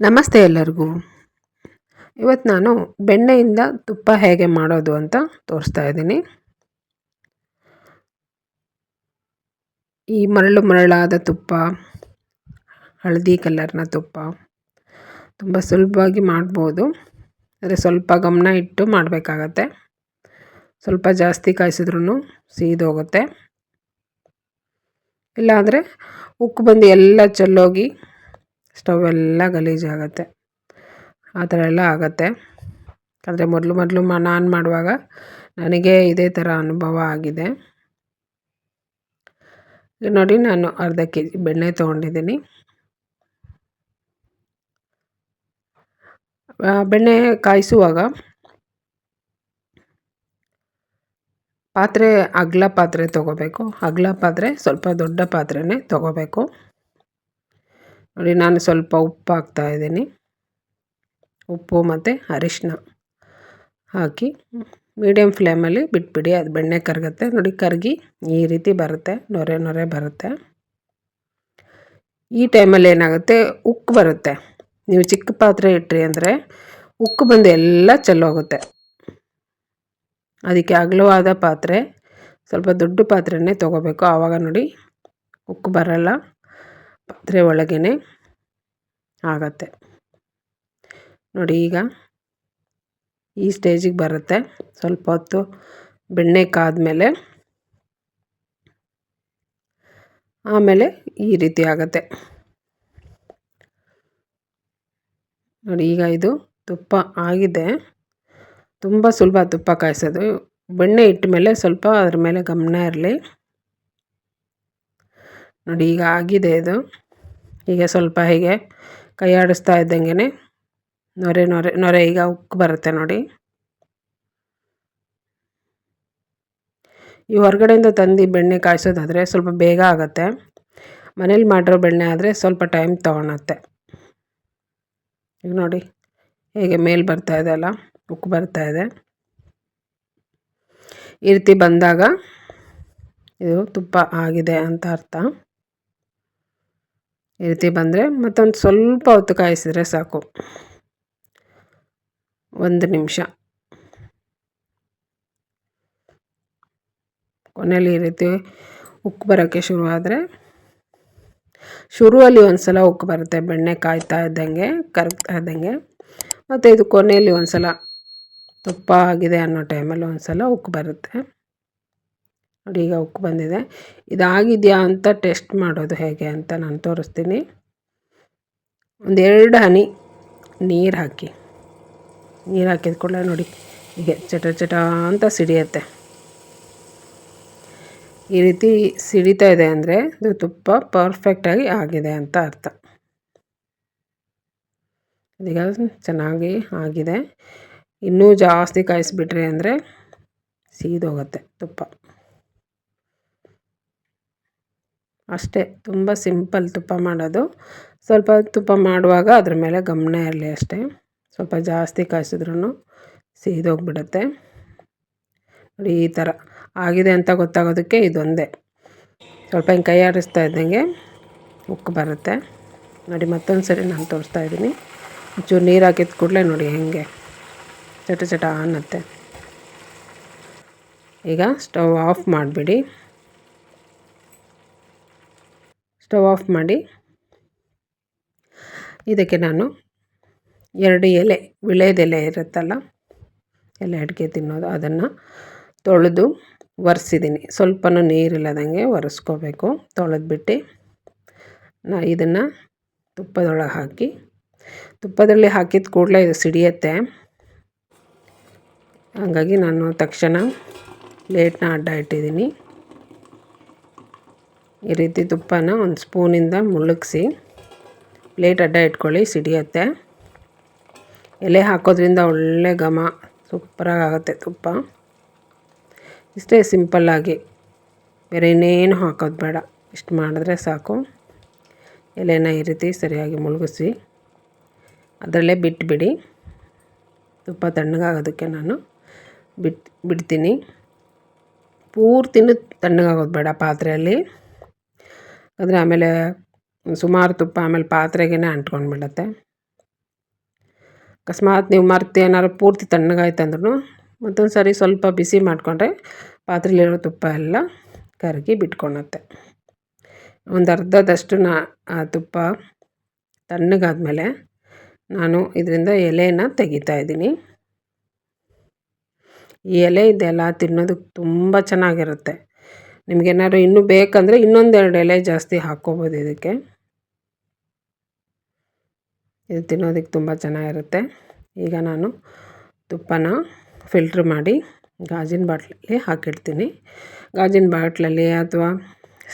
ನಮಸ್ತೆ ಎಲ್ಲರಿಗೂ. ಇವತ್ತು ನಾನು ಬೆಣ್ಣೆಯಿಂದ ತುಪ್ಪ ಹೇಗೆ ಮಾಡೋದು ಅಂತ ತೋರಿಸ್ತಾ ಇದ್ದೀನಿ. ಈ ಮರಳು ಮರಳಾದ ತುಪ್ಪ, ಹಳದಿ ಕಲರ್ನ ತುಪ್ಪ ತುಂಬ ಸುಲಭವಾಗಿ ಮಾಡ್ಬೋದು. ಆದರೆ ಸ್ವಲ್ಪ ಗಮನ ಇಟ್ಟು ಮಾಡಬೇಕಾಗತ್ತೆ. ಸ್ವಲ್ಪ ಜಾಸ್ತಿ ಕಾಯಿಸಿದ್ರೂ ಸೀದೋಗುತ್ತೆ. ಇಲ್ಲಾಂದರೆ ಉಕ್ಕು ಬಂದು ಎಲ್ಲ ಚೆಲ್ಲೋಗಿ ಸ್ಟವ್ ಎಲ್ಲ ಗಲೀಜಾಗತ್ತೆ ಆ ಥರ ಎಲ್ಲ ಆಗುತ್ತೆ. ಆದರೆ ಮೊದಲು ಮೊದಲು ಮ, ನಾನು ಮಾಡುವಾಗ ನನಗೆ ಇದೇ ಥರ ಅನುಭವ ಆಗಿದೆ. ನೋಡಿ ನಾನು ಅರ್ಧ ಕೆ ಜಿ ಬೆಣ್ಣೆ ತೊಗೊಂಡಿದ್ದೀನಿ. ಬೆಣ್ಣೆ ಕಾಯಿಸುವಾಗ ಪಾತ್ರೆ, ಅಗಲ ಪಾತ್ರೆ ತೊಗೋಬೇಕು. ಅಗಲ ಪಾತ್ರೆ ಸ್ವಲ್ಪ ದೊಡ್ಡ ಪಾತ್ರೆನೇ ತೊಗೋಬೇಕು. ನೋಡಿ, ನಾನು ಸ್ವಲ್ಪ ಉಪ್ಪು ಹಾಕ್ತಾಯಿದ್ದೀನಿ ಉಪ್ಪು ಮತ್ತು ಅರಿಶಿನ ಹಾಕಿ ಮೀಡಿಯಮ್ ಫ್ಲೇಮಲ್ಲಿ ಬಿಟ್ಬಿಡಿ, ಅದು ಬೆಣ್ಣೆ ಕರಗುತ್ತೆ. ನೋಡಿ, ಕರಗಿ ಈ ರೀತಿ ಬರುತ್ತೆ, ನೊರೆ ನೊರೆ ಬರುತ್ತೆ. ಈ ಟೈಮಲ್ಲಿ ಏನಾಗುತ್ತೆ ಉಕ್ಕು ಬರುತ್ತೆ. ನೀವು ಚಿಕ್ಕ ಪಾತ್ರೆ ಇಟ್ರಿ ಅಂದರೆ ಉಕ್ಕು ಬಂದು ಎಲ್ಲ ಚೆಲ್ಲೋಗುತ್ತೆ ಅದಕ್ಕೆ ಅಗಲವಾದ ಪಾತ್ರೆ, ಸ್ವಲ್ಪ ದೊಡ್ಡ ಪಾತ್ರೆನೇ ತೊಗೋಬೇಕು. ಆವಾಗ ನೋಡಿ ಉಕ್ಕು ಬರಲ್ಲ. ಪಾತ್ರೆ ಒಳಗೇ ಆಗತ್ತೆ. ನೋಡಿ ಈಗ ಈ ಸ್ಟೇಜಿಗೆ ಬರುತ್ತೆ. ಸ್ವಲ್ಪ ಹೊತ್ತು ಬೆಣ್ಣೆ ಕಾದ್ಮೇಲೆ ಆಮೇಲೆ ಈ ರೀತಿ ಆಗುತ್ತೆ. ನೋಡಿ ಈಗ ಇದು ತುಪ್ಪ ಆಗಿದೆ. ತುಂಬ ಸುಲಭ ತುಪ್ಪ ಕಾಯಿಸೋದು. ಬೆಣ್ಣೆ ಇಟ್ಟ ಮೇಲೆ ಸ್ವಲ್ಪ ಅದ್ರ ಮೇಲೆ ಗಮನ ಇರಲಿ. ನೋಡಿ, ಈಗ ಆಗಿದೆ ಇದು. ಈಗ ಸ್ವಲ್ಪ ಹೀಗೆ ಕೈ ಆಡಿಸ್ತಾ ಇದ್ದಂಗೆ ನೊರೆ ನೊರೆ ನೊರೆ ಈಗ ಉಕ್ಕು ಬರುತ್ತೆ ನೋಡಿ. ಈ ಹೊರಗಡೆಯಿಂದ ತಂದು ಬೆಣ್ಣೆ ಕಾಯಿಸೋದಾದರೆ ಸ್ವಲ್ಪ ಬೇಗ ಆಗುತ್ತೆ. ಮನೇಲಿ ಮಾಡಿರೋ ಬೆಣ್ಣೆ ಆದರೆ ಸ್ವಲ್ಪ ಟೈಮ್ ತೊಗೊಳತ್ತೆ. ಈಗ ನೋಡಿ, ಹೇಗೆ ಮೇಲ್ ಬರ್ತಾ ಇದೆ ಅಲ್ಲ ಉಕ್ಕು ಬರ್ತಾ ಇದೆ. ಈ ರೀತಿ ಬಂದಾಗ ಇದು ತುಪ್ಪ ಆಗಿದೆ ಅಂತ ಅರ್ಥ. ಈ ರೀತಿ ಬಂದರೆ ಮತ್ತೊಂದು ಸ್ವಲ್ಪ ಹೊತ್ತು ಕಾಯಿಸಿದರೆ ಸಾಕು. ಒಂದು ನಿಮಿಷ. ಕೊನೆಯಲ್ಲಿ ಈ ರೀತಿ ಉಕ್ಕು ಬರೋಕ್ಕೆ ಶುರುವಾದರೆ ಶುರುವಲ್ಲಿ ಒಂದು ಸಲ ಉಕ್ಕು ಬರುತ್ತೆ. ಬೆಣ್ಣೆ ಕಾಯ್ತಾ ಇದ್ದಂಗೆ, ಕರಗ್ತಾ ಇದ್ದಂಗೆ. ಮತ್ತು ಇದು ಕೊನೆಯಲ್ಲಿ ಒಂದು ಸಲ ತುಪ್ಪ ಆಗಿದೆ ಅನ್ನೋ ಟೈಮಲ್ಲಿ ಒಂದು ಸಲ ಉಕ್ಕು ಬರುತ್ತೆ. ನೋಡಿ, ಈಗ ಉಕ್ಕು ಬಂದಿದೆ. ಇದಾಗಿದೆಯಾ ಅಂತ ಟೆಸ್ಟ್ ಮಾಡೋದು ಹೇಗೆ ಅಂತ ನಾನು ತೋರಿಸ್ತೀನಿ. ಒಂದೆರಡು ಹನಿ ನೀರು ಹಾಕಿ. ನೀರು ಹಾಕಿದ ಕೂಡಲೇ ನೋಡಿ, ಹೀಗೆ ಚಟ ಚಟ ಅಂತ ಸಿಡಿಯುತ್ತೆ. ಈ ರೀತಿ ಸಿಡಿತಾ ಇದೆ ಅಂದರೆ ಇದು ತುಪ್ಪ ಪರ್ಫೆಕ್ಟಾಗಿ ಆಗಿದೆ ಅಂತ ಅರ್ಥ. ಈಗ ಚೆನ್ನಾಗಿ ಆಗಿದೆ. ಇನ್ನೂ ಜಾಸ್ತಿ ಕಾಯಿಸಿಬಿಟ್ರಿ ಅಂದರೆ ಸೀದೋಗುತ್ತೆ ತುಪ್ಪ. ಅಷ್ಟೇ, ತುಂಬ ಸಿಂಪಲ್ ತುಪ್ಪ ಮಾಡೋದು. ಸ್ವಲ್ಪ ತುಪ್ಪ ಮಾಡುವಾಗ ಅದ್ರ ಮೇಲೆ ಗಮನ ಇರಲಿ ಅಷ್ಟೇ. ಸ್ವಲ್ಪ ಜಾಸ್ತಿ ಕಾಯಿಸಿದ್ರೂ ಸೀದೋಗ್ಬಿಡುತ್ತೆ. ನೋಡಿ, ಈ ಥರ ಆಗಿದೆ ಅಂತ ಗೊತ್ತಾಗೋದಕ್ಕೆ ಇದೊಂದೇ. ಸ್ವಲ್ಪ ಹಿಂಗೆ ಕೈ ಆಡಿಸ್ತಾ ಇದ್ದಂಗೆ ಉಕ್ಕು ಬರುತ್ತೆ. ನೋಡಿ, ಮತ್ತೊಂದು ಸರಿ ನಾನು ತೋರಿಸ್ತಾ ಇದ್ದೀನಿ. ಒಂಚೂರು ನೀರು ಹಾಕಿದ ಕೂಡಲೇ ನೋಡಿ ಹೇಗೆ ಚಟ ಚಟ ಅನ್ನತ್ತೆ. ಈಗ ಸ್ಟವ್ ಆಫ್ ಮಾಡಿಬಿಡಿ. ಸ್ಟವ್ ಆಫ್ ಮಾಡಿ ಇದಕ್ಕೆ ನಾನು ಎರಡು ಎಲೆ ವಿಳೆದೆಲೆ ಇರುತ್ತಲ್ಲ, ಎಲೆ ಅಡಿಕೆ ತಿನ್ನೋದು, ಅದನ್ನು ತೊಳೆದು ಒರೆಸಿದ್ದೀನಿ. ಸ್ವಲ್ಪನೂ ನೀರಿಲ್ಲದಂಗೆ ಒರೆಸ್ಕೋಬೇಕು. ತೊಳೆದ್ಬಿಟ್ಟು ನಾ ಇದನ್ನು ತುಪ್ಪದೊಳಗೆ ಹಾಕಿ, ತುಪ್ಪದಲ್ಲಿ ಹಾಕಿದ ಕೂಡಲೇ ಇದು ಸಿಡಿಯತ್ತೆ. ಹಾಗಾಗಿ ನಾನು ತಕ್ಷಣ ಪ್ಲೇಟ್ನ ಅಡ್ಡ ಇಟ್ಟಿದ್ದೀನಿ. ಈ ರೀತಿ ತುಪ್ಪನ ಒಂದು ಸ್ಪೂನಿಂದ ಮುಳುಗಿಸಿ, ಪ್ಲೇಟ್ ಅಡ್ಡ ಇಟ್ಕೊಳ್ಳಿ, ಸಿಡಿಯತ್ತೆ. ಎಲೆ ಹಾಕೋದ್ರಿಂದ ಒಳ್ಳೆ ಘಮ ಸೂಪರಾಗಿ ಆಗುತ್ತೆ ತುಪ್ಪ. ಇಷ್ಟೇ ಸಿಂಪಲ್ಲಾಗಿ ಬೇರೆ ಇನ್ನೇನು ಹಾಕೋದು ಬೇಡ. ಇಷ್ಟು ಮಾಡಿದ್ರೆ ಸಾಕು. ಎಲೆನ ಈ ರೀತಿ ಸರಿಯಾಗಿ ಮುಳುಗಿಸಿ, ಅದರಲ್ಲೇ ಬಿಟ್ಬಿಡಿ. ತುಪ್ಪ ತಣ್ಣಗಾಗೋದಕ್ಕೆ ನಾನು ಬಿಟ್ಟು ಬಿಡ್ತೀನಿ. ಪೂರ್ತಿನೂ ತಣ್ಣಗಾಗೋದು ಬೇಡ ಪಾತ್ರೆಯಲ್ಲಿ. ಅಂದರೆ ಆಮೇಲೆ ಸುಮಾರು ತುಪ್ಪ, ಆಮೇಲೆ ಪಾತ್ರೆಗೇ ಅಂಟ್ಕೊಂಡು ಬಿಡುತ್ತೆ ಅಕಸ್ಮಾತ್ ನೀವು ಮರ್ತು ಏನಾದ್ರು ಪೂರ್ತಿ ತಣ್ಣಗಾಯ್ತು ಅಂದ್ರೂ ಮತ್ತೊಂದು ಸಾರಿ ಸ್ವಲ್ಪ ಬಿಸಿ ಮಾಡಿಕೊಂಡ್ರೆ ಪಾತ್ರೆಲಿರೋ ತುಪ್ಪ ಎಲ್ಲ ಕರಗಿ ಬಿಟ್ಕೊಳತ್ತೆ. ಒಂದು ಅರ್ಧದಷ್ಟು ನಾ ಆ ತುಪ್ಪ ತಣ್ಣಗಾದ್ಮೇಲೆ ನಾನು ಇದರಿಂದ ಎಲೆನ ತೆಗಿತಾ ಇದ್ದೀನಿ. ಈ ಎಲೆ ಇದೆಲ್ಲ ತಿನ್ನೋದಕ್ಕೆ ತುಂಬ ಚೆನ್ನಾಗಿರುತ್ತೆ. ನಿಮಗೇನಾದ್ರು ಇನ್ನೂ ಬೇಕಂದರೆ ಇನ್ನೊಂದೆರಡು ಎಲೆ ಜಾಸ್ತಿ ಹಾಕ್ಕೋಬೋದು ಇದಕ್ಕೆ. ಇದು ತಿನ್ನೋದಕ್ಕೆ ತುಂಬ ಚೆನ್ನಾಗಿರುತ್ತೆ. ಈಗ ನಾನು ತುಪ್ಪನ ಫಿಲ್ಟ್ರ್ ಮಾಡಿ ಗಾಜಿನ ಬಾಟ್ಲಲ್ಲಿ ಹಾಕಿಡ್ತೀನಿ. ಗಾಜಿನ ಬಾಟ್ಲಲ್ಲಿ ಅಥವಾ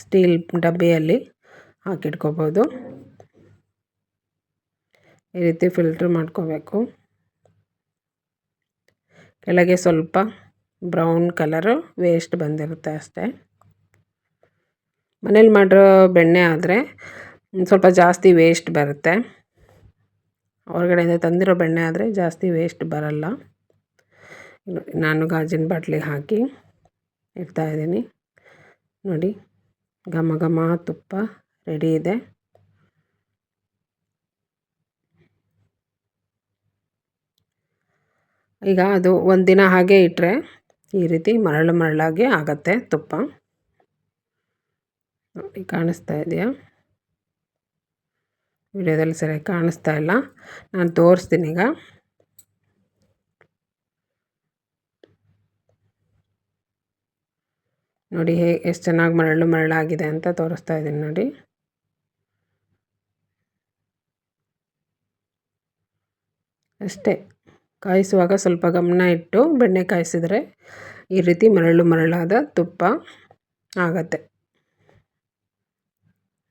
ಸ್ಟೀಲ್ ಡಬ್ಬಿಯಲ್ಲಿ ಹಾಕಿಟ್ಕೋಬೋದು ಈ ರೀತಿ ಫಿಲ್ಟ್ರ್ ಮಾಡ್ಕೋಬೇಕು. ಕೆಳಗೆ ಸ್ವಲ್ಪ ಬ್ರೌನ್ ಕಲರು ವೇಸ್ಟ್ ಬಂದಿರುತ್ತೆ ಅಷ್ಟೇ. ಮನೇಲಿ ಮಾಡಿರೋ ಬೆಣ್ಣೆ ಆದರೆ ಸ್ವಲ್ಪ ಜಾಸ್ತಿ ವೇಸ್ಟ್ ಬರುತ್ತೆ. ಹೊರಗಡೆಯಿಂದ ತಂದಿರೋ ಬೆಣ್ಣೆ ಆದರೆ ಜಾಸ್ತಿ ವೇಸ್ಟ್ ಬರಲ್ಲ. ನಾನು ಗಾಜಿನ ಬಾಟ್ಲಿಗೆ ಹಾಕಿ ಇಡ್ತಾಯಿದ್ದೀನಿ ನೋಡಿ, ಘಮ ಘಮ ತುಪ್ಪ ರೆಡಿ ಇದೆ. ಈಗ ಅದು ಒಂದಿನ ದಿನ ಹಾಗೆ ಇಟ್ಟರೆ ಈ ರೀತಿ ಮರಳು ಮರಳಾಗಿ ಆಗುತ್ತೆ ತುಪ್ಪ. ಕಾಣಿಸ್ತಾ ಇದೆಯಾ? ವಿಡಿಯೋದಲ್ಲಿ ಸರಿಯಾಗಿ ಕಾಣಿಸ್ತಾ ಇಲ್ಲ. ನಾನು ತೋರಿಸ್ತೀನಿ ಈಗ. ನೋಡಿ ಹೇ, ಎಷ್ಟು ಚೆನ್ನಾಗಿ ಮರಳು ಮರಳಾಗಿದೆ ಅಂತ ತೋರಿಸ್ತಾ ಇದ್ದೀನಿ ನೋಡಿ. ಅಷ್ಟೇ, ಕಾಯಿಸುವಾಗ ಸ್ವಲ್ಪ ಗಮನ ಇಟ್ಟು ಬೆಣ್ಣೆ ಕಾಯಿಸಿದರೆ ಈ ರೀತಿ ಮರಳು ಮರಳಾದ ತುಪ್ಪ ಆಗತ್ತೆ.